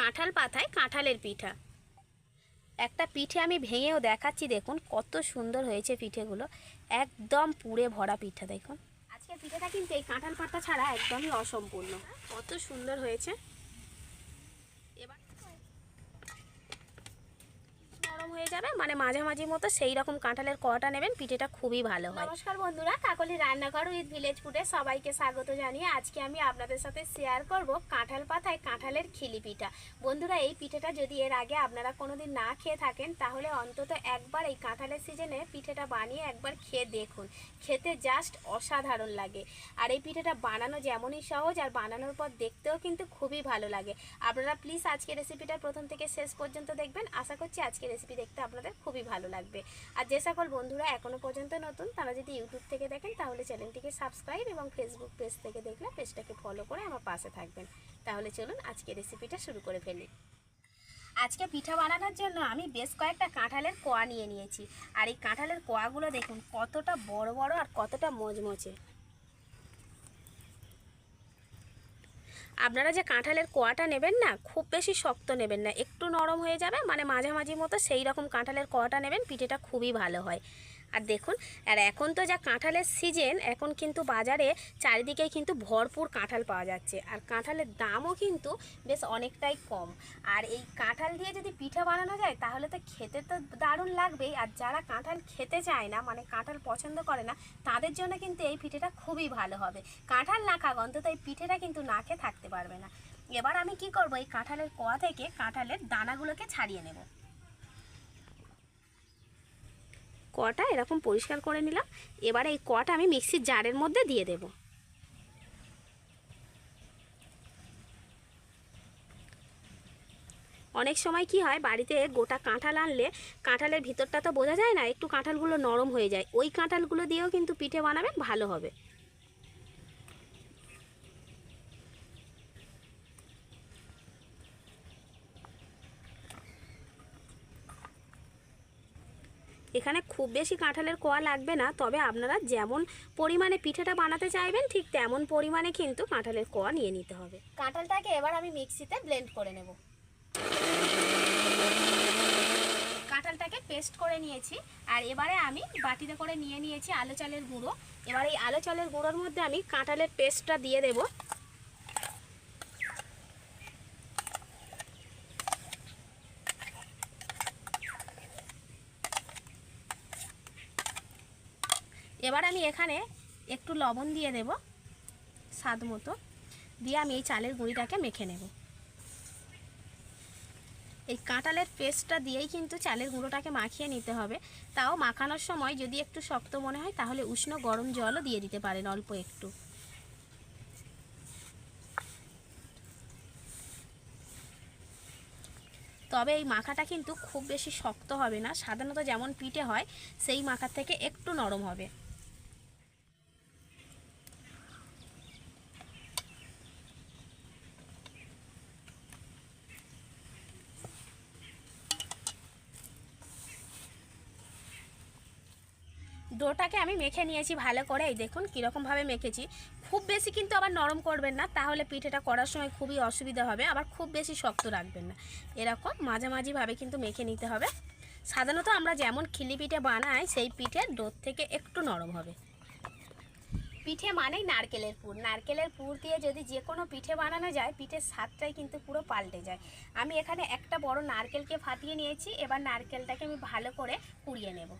কাঁঠাল পাতায় কাঁঠালের পিঠা। একটা পিঠে আমি ভেঙেও দেখাচ্ছি, দেখুন কত সুন্দর হয়েছে পিঠেগুলো। একদম পুড়ে ভরা পিঠা, দেখুন। আজকে পিঠেটা কিন্তু এই কাঁঠাল পাতা ছাড়া একদমই অসম্পূর্ণ। কত সুন্দর হয়েছে এবার নরম হয়ে যাবে। মানে মাঝামাঝি মতো সেই রকম কাঁঠালের কটা নেবেন, পিঠেটা খুবই ভালো হয়। নমস্কার বন্ধুরা, কাকলি রান্নাঘর উইথ ভিলেজ ফুডে সবাইকে স্বাগত জানিয়ে আজকে আমি আপনাদের সাথে শেয়ার করব কাঁঠাল পাতায় কাঁঠালের খিলি পিঠা। বন্ধুরা, এই পিঠেটা যদি এর আগে আপনারা কোনোদিন না খেয়ে থাকেন, তাহলে অন্তত একবার এই কাঁঠালের সিজনে পিঠেটা বানিয়ে একবার খেয়ে দেখুন। খেতে জাস্ট অসাধারণ লাগে। আর এই পিঠেটা বানানো যেমনই সহজ, আর বানানোর পর দেখতেও কিন্তু খুবই ভালো লাগে। আপনারা প্লিজ আজকে রেসিপিটা প্রথম থেকে শেষ পর্যন্ত দেখবেন। আশা করছি আজকে রেসিপি দেখতে আপনাদের খুবই ভালো লাগবে। আর যে সকল বন্ধুরা এখনও পর্যন্ত নতুন, তারা যদি ইউটিউব থেকে দেখেন, তাহলে চ্যানেলটিকে সাবস্ক্রাইব এবং ফেসবুক পেজ থেকে দেখলে পেজটাকে ফলো করে আমার পাশে থাকবেন। তাহলে চলুন আজকে রেসিপিটা শুরু করে ফেলি। আজকে পিঠা বানানোর জন্য আমি বেশ কয়েকটা কাঁঠালের কোয়া নিয়ে নিয়েছি। আর এই কাঁঠালের কোয়াগুলো দেখুন, কতটা বড় বড় আর কতটা মজমচে আপনারা যে কাঁঠালের কোয়াটা নেবেন না, খুব বেশি শক্ত নেবেন না। একটু নরম হয়ে যাবে মানে মাঝামাঝি মতো সেই রকম কাঁঠালের কোয়াটা নেবেন, পিঠেটা খুবই ভালো হয়। আর দেখুন, আর এখন তো যা কাঁঠালের সিজন এখন কিন্তু বাজারে চারিদিকেই কিন্তু ভরপুর কাঁঠাল পাওয়া যাচ্ছে। আর কাঁঠালের দামও কিন্তু বেশ অনেকটাই কম। আর এই কাঁঠাল দিয়ে যদি পিঠা বানানো যায়, তাহলে তো খেতে তো দারুণ লাগবেই। আর যারা কাঁঠাল খেতে চায় না মানে কাঁঠাল পছন্দ করে না, তাদের জন্য কিন্তু এই পিঠেটা খুবই ভালো হবে। কাঁঠাল না খাক, অন্তত এই পিঠেটা কিন্তু না খেয়ে থাকতে পারবে না। এবার আমি কি করব, এই কাঁঠালের কোয়া থেকে কাঁঠালের দানাগুলোকে ছাড়িয়ে নেব। কটা এরকম পরিষ্কার করে নিলাম। এবারে এই কটা আমি মিক্সির জারের মধ্যে দিয়ে দেব। অনেক সময় কি হয়, বাড়িতে গোটা কাঁঠাল আনলে কাঁঠালের ভিতরটা তো বোঝা যায় না, একটু কাঁঠালগুলো নরম হয়ে যায়। ওই কাঁঠালগুলো দিয়েও কিন্তু পিঠে বানাবেন, ভালো হবে এখানে খুব বেশি কাঁঠালের কোয়া লাগবে না, তবে আপনারা যেমন পরিমাণে পিঠেটা বানাতে চাইবেন, ঠিক তেমন পরিমাণে কিন্তু কাঁঠালের কোয়া নিয়ে নিতে হবে। কাঁঠালটাকে এবার আমি মিক্সিতে ব্লেন্ড করে নেব। কাঁঠালটাকে পেস্ট করে নিয়েছি, আর এবারে আমি বাটিতে করে নিয়ে নিয়েছি আলো চালের গুঁড়ো। এবার এই আলো চালের গুঁড়োর মধ্যে আমি কাঁঠালের পেস্টটা দিয়ে দেবো এবার আমি এখানে একটু লবণ দিয়ে দেব, স্বাদ মতো। দিয়ে আমি এই চালের গুঁড়িটাকে মেখে নেব। এই কাঁঠালের পেস্টটা দিয়েই কিন্তু চালের গুঁড়োটাকে মাখিয়ে নিতে হবে। তাও মাখানোর সময় যদি একটু শক্ত মনে হয়, তাহলে উষ্ণ গরম জলও দিয়ে দিতে পারেন অল্প একটু। তবে এই মাখাটা কিন্তু খুব বেশি শক্ত হবে না। সাধারণত যেমন পিঠে হয়, সেই মাখার থেকে একটু নরম হবে। ডোটাকে আমি মেখে নিয়েছি ভালো করে। এই দেখুন কীরকমভাবে মেখেছি। খুব বেশি কিন্তু আবার নরম করবেন না, তাহলে পিঠেটা করার সময় খুবই অসুবিধা হবে, আবার খুব বেশি শক্ত রাখবেন না। এরকম মাঝামাঝিভাবে কিন্তু মেখে নিতে হবে। সাধারণত আমরা যেমন খিলি পিঠে বানাই, সেই পিঠে ডোর থেকে একটু নরম হবে। পিঠে মানেই নারকেলের পুর। নারকেলের পুর দিয়ে যদি যে কোনো পিঠে বানানো যায়, পিঠের স্বাদটাই কিন্তু পুরো পাল্টে যায়। আমি এখানে একটা বড় নারকেলকে ফাটিয়ে নিয়েছি, এবার নারকেলটাকে আমি ভালো করে কুড়িয়ে নেব।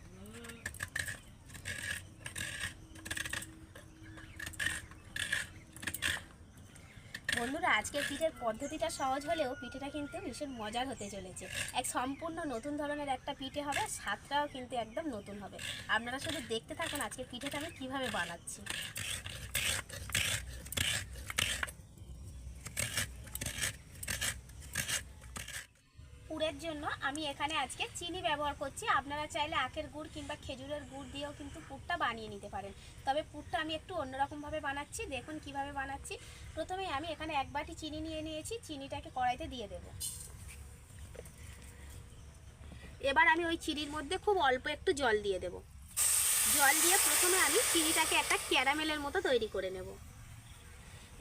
বন্ধুরা, আজকের পিঠের পদ্ধতিটা সহজ হলেও পিঠেটা কিন্তু ভীষণ মজার হতে চলেছে। এক সম্পূর্ণ নতুন ধরনের একটা পিঠে হবে, স্বাদটাও কিন্তু একদম নতুন হবে। আপনারা শুধু দেখতে থাকুন আজকের পিঠেটা আমি কীভাবে বানাচ্ছি। পুরের জন্য আমি এখানে আজকে চিনি ব্যবহার করছি। আপনারা চাইলে আখের গুড় কিংবা খেজুরের গুড় দিয়েও কিন্তু পুরটা বানিয়ে নিতে পারেন। তবে পুরটা আমি একটু অন্যরকমভাবে বানাচ্ছি। দেখুন কীভাবে বানাচ্ছি। প্রথমে আমি এখানে এক বাটি চিনি নিয়ে নিয়েছি। চিনিটাকে কড়াইতে দিয়ে দেব। এবার আমি ওই চিনির মধ্যে খুব অল্প একটু জল দিয়ে দেব। জল দিয়ে প্রথমে আমি চিনিটাকে একটা ক্যারামেলের মতো তৈরি করে নেব।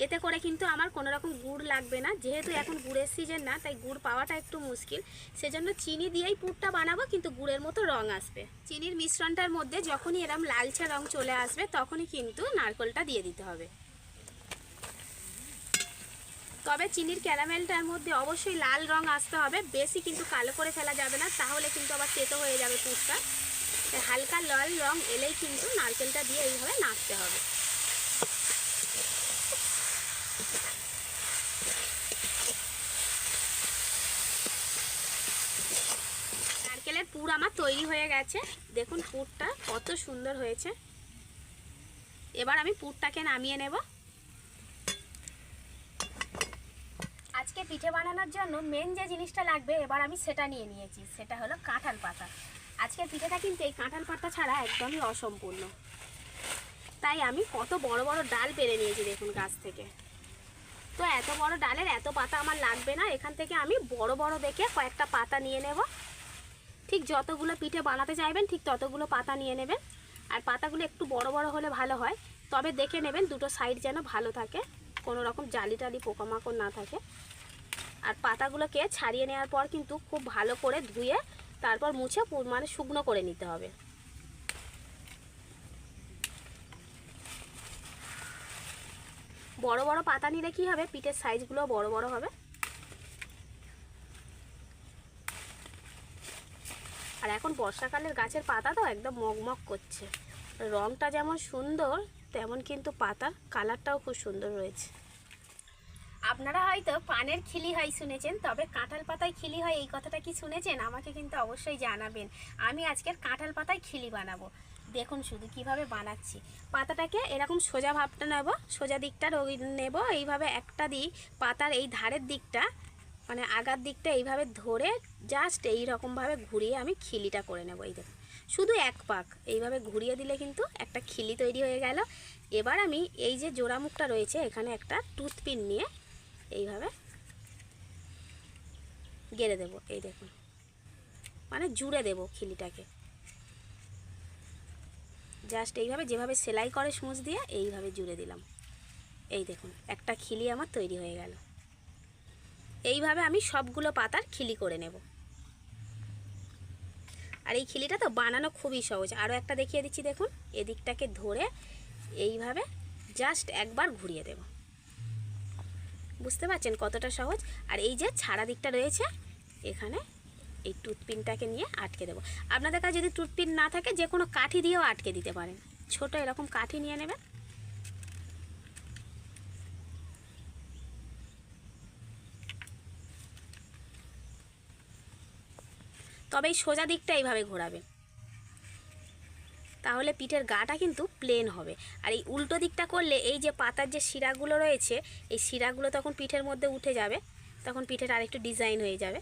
এতে করে কিন্তু আমার কোনো রকম গুড় লাগবে না। যেহেতু এখন গুড়ের সিজন না, তাই গুড় পাওয়াটা একটু মুশকিল। সেজন্য চিনি দিয়েই পুরটা বানাবো, কিন্তু গুড়ের মতো রং আসবে। চিনির মিশ্রণটার মধ্যে যখনই এরম লালচে রং চলে আসবে, তখনই কিন্তু নারকোলটা দিয়ে দিতে হবে। তবে চিনির ক্যারামেলটার মধ্যে অবশ্যই লাল রং আসতে হবে। বেশি কিন্তু কালো করে ফেলা যাবে না, তাহলে কিন্তু আবার তেতো হয়ে যাবে পুরটা। হালকা লাল রং এলেই কিন্তু নারকেলটা দিয়ে এইভাবে নাড়তে হবে। নারকেলের পুর আমার তৈরি হয়ে গেছে। দেখুন পুরটা কত সুন্দর হয়েছে। এবার আমি পুরটাকে নামিয়ে নেব। আজকে পিঠে বানানোর জন্য মেন যে জিনিসটা লাগবে, এবার আমি সেটা নিয়ে নিয়েছি। সেটা হলো কাঁঠাল পাতা। আজকের পিঠেটা কিন্তু এই কাঁঠাল পাতা ছাড়া একদমই অসম্পূর্ণ। তাই আমি কত বড় বড় ডাল পেরে নিয়েছি দেখুন গাছ থেকে। তো এত বড় ডালের এত পাতা আমার লাগবে না। এখান থেকে আমি বড় বড় দেখে কয়েকটা পাতা নিয়ে নেব। ঠিক যতগুলো পিঠে বানাতে চাইবেন, ঠিক ততগুলো পাতা নিয়ে নেবেন। আর পাতাগুলো একটু বড় বড় হলে ভালো হয়। তবে দেখে নেবেন দুটো সাইড যেন ভালো থাকে, কোনো রকম জালি টালি, পোকামাকড় না থাকে। আর পাতাগুলোকে ছাড়িয়ে নেওয়ার পর কিন্তু খুব ভালো করে ধুয়ে তারপর মুছে মানে শুকনো করে নিতে হবে। বড় বড় পাতা নিলে কি হবে? পিঠের সাইজগুলো বড় বড় হবে। আর এখন বর্ষাকালের গাছের পাতা তো একদম মগমগ করছে। রংটা যেমন সুন্দর, তেমন কিন্তু পাতার কালারটাও খুব সুন্দর রয়েছে। আপনারা হয়তো পানের খিলি হয় শুনেছেন, তবে কাঁঠাল পাতায় খিলি হয় এই কথাটা কি শুনেছেন? আমাকে কিন্তু অবশ্যই জানাবেন। আমি আজকের কাঁঠাল পাতায় খিলি বানাবো। দেখুন শুধু কীভাবে বানাচ্ছি। পাতাটাকে এরকম সোজা ভাবটা নেব, সোজা দিকটা নেব। এইভাবে একটা দিক পাতার এই ধারের দিকটা মানে আগার দিকটা এইভাবে ধরে জাস্ট এই রকমভাবে ঘুরিয়ে আমি খিলিটা করে নেব এই দেখুন। শুধু এক পাক, এইভাবে ঘুরিয়ে দিলে কিন্তু একটা খিলি তৈরি হয়ে গেল। এবার আমি এই যে জোড়া মুখটা রয়েছে, এখানে একটা টুথপিন নিয়ে এইভাবে গেড়ে দেব, এই দেখুন। মানে জুড়ে দেব খিলিটাকে। জাস্ট এইভাবে যেভাবে সেলাই করে সূচ দিয়ে এইভাবে জুড়ে দিলাম। এই দেখুন, একটা খিলি আমার তৈরি হয়ে গেল। এইভাবে আমি সবগুলো পাতার খিলি করে নেব। আর এই খিলিটা তো বানানো খুবই সহজ। আরও একটা দেখিয়ে দিচ্ছি দেখুন, এদিকটাকে ধরে এইভাবে জাস্ট একবার ঘুরিয়ে দেব। বুঝতে পারছেন কতটা সহজ? আর এই যে ছাড়া দিকটা রয়েছে, এখানে এই টুথপিনটাকে নিয়ে আটকে দেবো। আপনাদের কাছে যদি টুথপিন না থাকে, যে কোনো কাঠি দিয়েও আটকে দিতে পারেন। ছোট এরকম কাঠি নিয়ে নেবেন। তবে সোজা দিকটা এইভাবে ঘোরাবেন তাহলে পিঠের গাটা কিন্তু প্লেন হবে। আর এই উল্টো দিকটা করলে এই যে পাতার যে শিরাগুলো রয়েছে, এই শিরাগুলো তখন পিঠের মধ্যে উঠে যাবে। তখন পিঠের আরেকটু ডিজাইন হয়ে যাবে।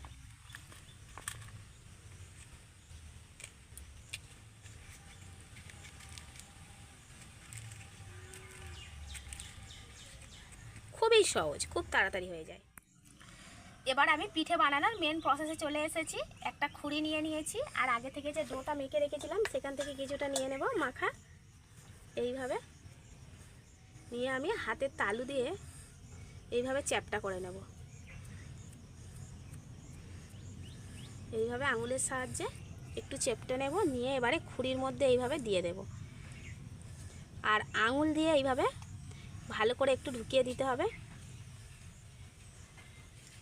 খুবই সহজ, খুব তাড়াতাড়ি হয়ে যায়। এবার আমি পিঠে বানানোর মেন প্রসেসে চলে এসেছি। একটা খুঁড়ি নিয়ে নিয়েছি, আর আগে থেকে যে ডোটা মেখে রেখেছিলাম, সেখান থেকে কিছুটা নিয়ে নেব, মাখা। এইভাবে নিয়ে আমি হাতের তালু দিয়ে এইভাবে চ্যাপটা করে নেব। এইভাবে আঙুলের সাহায্যে একটু চেপটে নেব, নিয়ে এবারে খুঁড়ির মধ্যে এইভাবে দিয়ে দেব। আর আঙুল দিয়ে এইভাবে ভালো করে একটু ঢুকিয়ে দিতে হবে।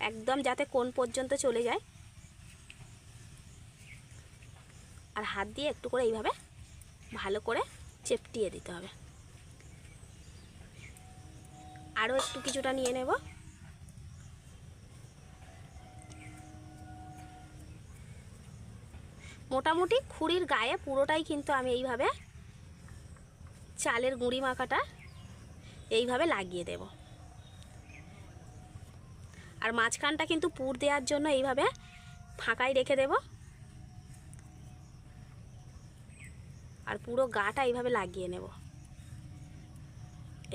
একদম যাতে কোন পর্যন্ত চলে যায়। আর হাত দিয়ে একটু করে এইভাবে ভালো করে চেপটিয়ে দিতে হবে। আরও একটু কিছুটা নিয়ে নেব। মোটামুটি খুঁড়ির গায়ে পুরোটাই কিন্তু আমি এইভাবে চালের গুঁড়ি মাখাটা এইভাবে লাগিয়ে দেবো। আর মাঝখানটা কিন্তু পুর দেওয়ার জন্য এইভাবে ফাঁকাই রেখে দেব। আর পুরো গাটা এইভাবে লাগিয়ে নেব।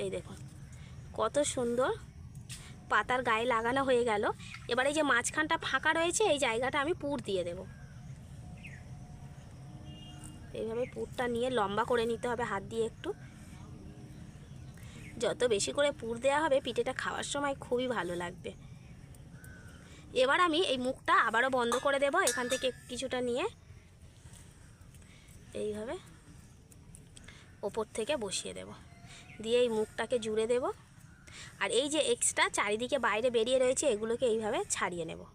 এই দেখুন, কত সুন্দর পাতার গায়ে লাগানো হয়ে গেল। এবার এই যে মাঝখানটা ফাঁকা রয়েছে, এই জায়গাটা আমি পুর দিয়ে দেব। এইভাবে পুরটা নিয়ে লম্বা করে নিতে হবে, হাত দিয়ে একটু। যত বেশি করে পুর দেওয়া হবে, পিঠেটা খাওয়ার সময় খুবই ভালো লাগবে। এবার আমি এই মুখটা আবারও বন্ধ করে দেব এখান থেকে কিছুটা নিয়ে। এইভাবে ওপর থেকে বসিয়ে দেব। দিয়ে এই মুখটাকে জুড়ে দেব। আর এই যে এক্সট্রা চারিদিকে বাইরে বেরিয়ে রয়েছে, এগুলোকে এইভাবে ছাড়িয়ে নেব।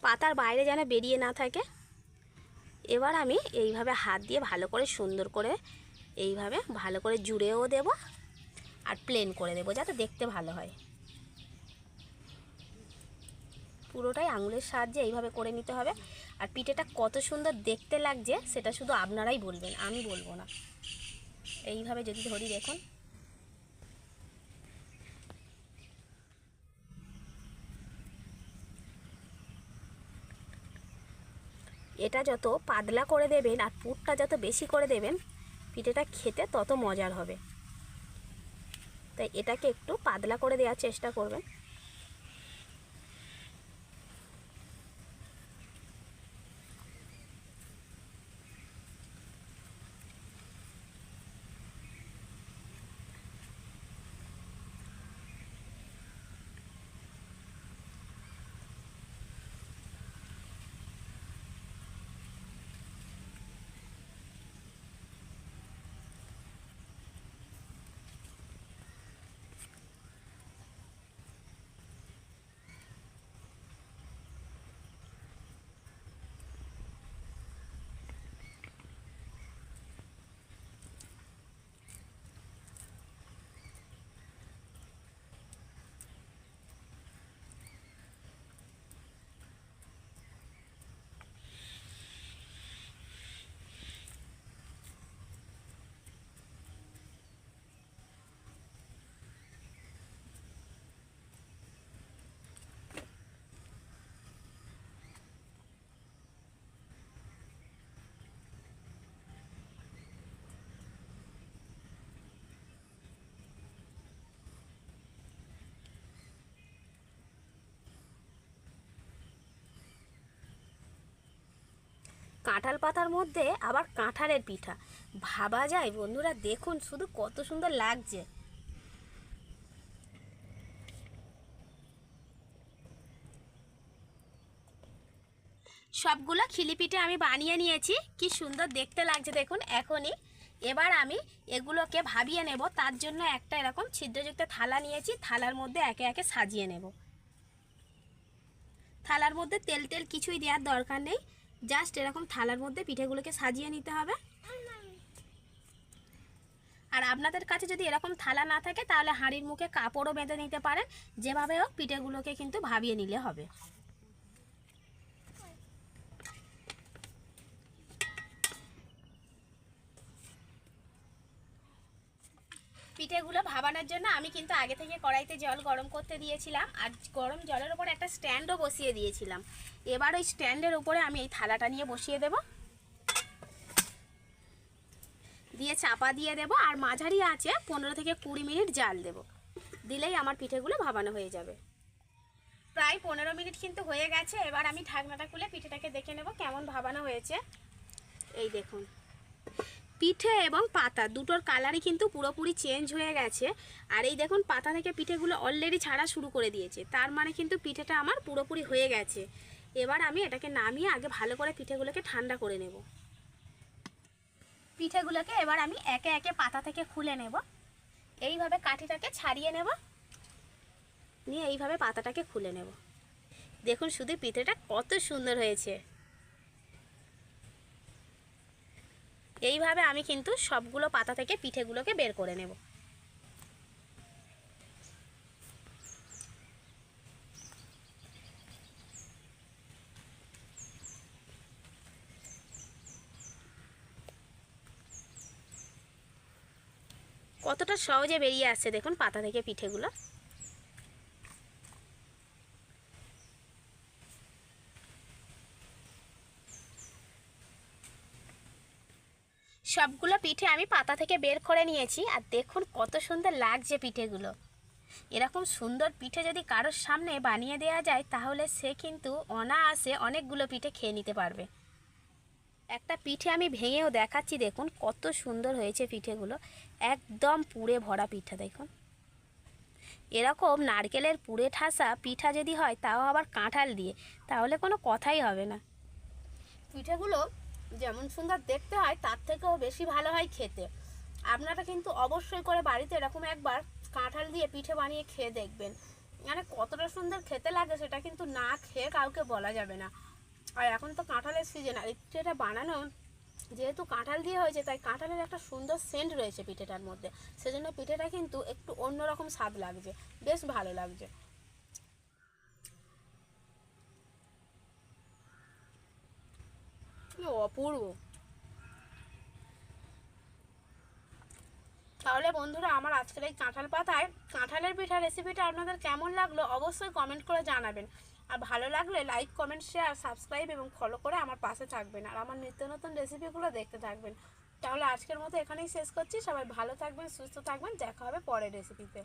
পাতার বাইরে যেন বেরিয়ে না থাকে। এবার আমি এইভাবে হাত দিয়ে ভালো করে সুন্দর করে এইভাবে ভালো করে জুড়েও দেব আর প্লেন করে দেব, যাতে দেখতে ভালো হয়। পুরোটাই আঙুলের সাহায্যে এইভাবে করে নিতে হবে। আর পিঠেটা কত সুন্দর দেখতে লাগছে, সেটা শুধু আপনারাই বলবেন, আমি বলব না। এইভাবে যদি ধরি দেখুন। এটা যত পাতলা করে দেবেন আর পুরটা যত বেশি করে দেবেন, পিঠেটা খেতে তত মজার হবে। তাই এটাকে একটু পাতলা করে দেওয়ার চেষ্টা করবেন। কাঁঠাল পাতার মধ্যে আবার কাঁঠালের পিঠা। ভাবা যায় বন্ধুরা, দেখুন শুধু কত সুন্দর লাগছে। সবগুলো খিলি পিঠে আমি বানিয়ে নিয়েছি, কি সুন্দর দেখতে লাগছে দেখুন এখনই। এবার আমি এগুলোকে ভাবিয়ে নেব, তার জন্য একটা এরকম ছিদ্রযুক্ত থালা নিয়েছি, থালার মধ্যে একে একে সাজিয়ে নেব। থালার মধ্যে তেল তেল কিছুই দেওয়ার দরকার নেই জাস্ট এরকম থালার মধ্যে পিঠেগুলোকে সাজিয়ে নিতে হবে। আর আপনাদের কাছে যদি এরকম থালা না থাকে, তাহলে হাঁড়ির মুখে কাপড়ও বেঁধে নিতে পারেন। যেভাবে হোক পিঠেগুলোকে কিন্তু ভাবিয়ে নিলে হবে। পিঠেগুলো ভাবানোর জন্য আমি কিন্তু আগে থেকে কড়াইতে জল গরম করতে দিয়েছিলাম। আর গরম জলের ওপর একটা স্ট্যান্ডও বসিয়ে দিয়েছিলাম। এবার ওই স্ট্যান্ডের উপরে আমি এই থালাটা নিয়ে বসিয়ে দেব। দিয়ে চাপা দিয়ে দেব আর মাঝারি আছে পনেরো থেকে কুড়ি মিনিট জাল দেব। দিলেই আমার পিঠেগুলো ভাবানো হয়ে যাবে। প্রায় পনেরো মিনিট কিন্তু হয়ে গেছে। এবার আমি ঢাকনাটা খুলে পিঠেটাকে দেখে নেব কেমন ভাবানো হয়েছে। এই দেখুন। পিঠে এবং পাতা, দুটোর কালারই কিন্তু পুরোপুরি চেঞ্জ হয়ে গেছে। আর এই দেখুন, পাতা থেকে পিঠেগুলো অলরেডি ছাড়া শুরু করে দিয়েছে। তার মানে কিন্তু পিঠেটা আমার পুরোপুরি হয়ে গেছে। এবার আমি এটাকে নামিয়ে আগে ভালো করে পিঠেগুলোকে ঠান্ডা করে নেব। পিঠেগুলোকে এবার আমি একে একে পাতা থেকে খুলে নেব। এইভাবে কাঠিটাকে ছাড়িয়ে নেব। নিয়ে এইভাবে পাতাটাকে খুলে নেব। দেখুন, শুধু পিঠেটা কত সুন্দর হয়েছে। এইভাবে আমি কিন্তু সবগুলো পাতা থেকে পিঠেগুলোকে বের করে নেব। কতটা সহজে বেরিয়ে আসছে দেখুন পাতা থেকে পিঠেগুলো। সবগুলো পিঠে আমি পাতা থেকে বের করে নিয়েছি, আর দেখুন কত সুন্দর লাগছে পিঠেগুলো। এরকম সুন্দর পিঠে যদি কারোর সামনে বানিয়ে দেওয়া যায়, তাহলে সে কিন্তু অনায়াসে অনেকগুলো পিঠে খেয়ে নিতে পারবে। একটা পিঠে আমি ভেঙেও দেখাচ্ছি, দেখুন কত সুন্দর হয়েছে পিঠেগুলো। একদম পুড়ে ভরা পিঠা, দেখুন। এরকম নারকেলের পুড়ে ঠাসা পিঠা যদি হয়, তাও আবার কাঁঠাল দিয়ে, তাহলে কোনো কথাই হবে না। পিঠেগুলো যেমন সুন্দর দেখতে হয়, তার থেকেও বেশি ভালো হয় খেতে। আপনারা কিন্তু অবশ্যই করে বাড়িতে এরকম একবার কাঁঠাল দিয়ে পিঠে বানিয়ে খেয়ে দেখবেন। মানে কতটা সুন্দর খেতে লাগে সেটা কিন্তু না খেয়ে কাউকে বলা যাবে না। আর এখন তো কাঁঠালের সিজন আর এই পিঠেটা বানানো যেহেতু কাঁঠাল দিয়ে হয়েছে, তাই কাঁঠালের একটা সুন্দর সেন্ট রয়েছে পিঠেটার মধ্যে। সেজন্য পিঠেটা কিন্তু একটু অন্যরকম স্বাদ লাগছে, বেশ ভালো লাগছে। অপূর্ব। তাহলে বন্ধুরা, আমার আজকের এই কাঁঠাল পাতায় কাঁঠালের পিঠা রেসিপিটা আপনাদের কেমন লাগল অবশ্যই কমেন্ট করে জানাবেন। আর ভালো লাগলে লাইক কমেন্ট শেয়ার সাবস্ক্রাইব এবং ফলো করে আমার পাশে থাকবেন আর আমার নিত্য নতুন রেসিপিগুলো দেখতে থাকবেন। তাহলে আজকের মতো এখানেই শেষ করছি। সবাই ভালো থাকবেন, সুস্থ থাকবেন। দেখা হবে পরের রেসিপিতে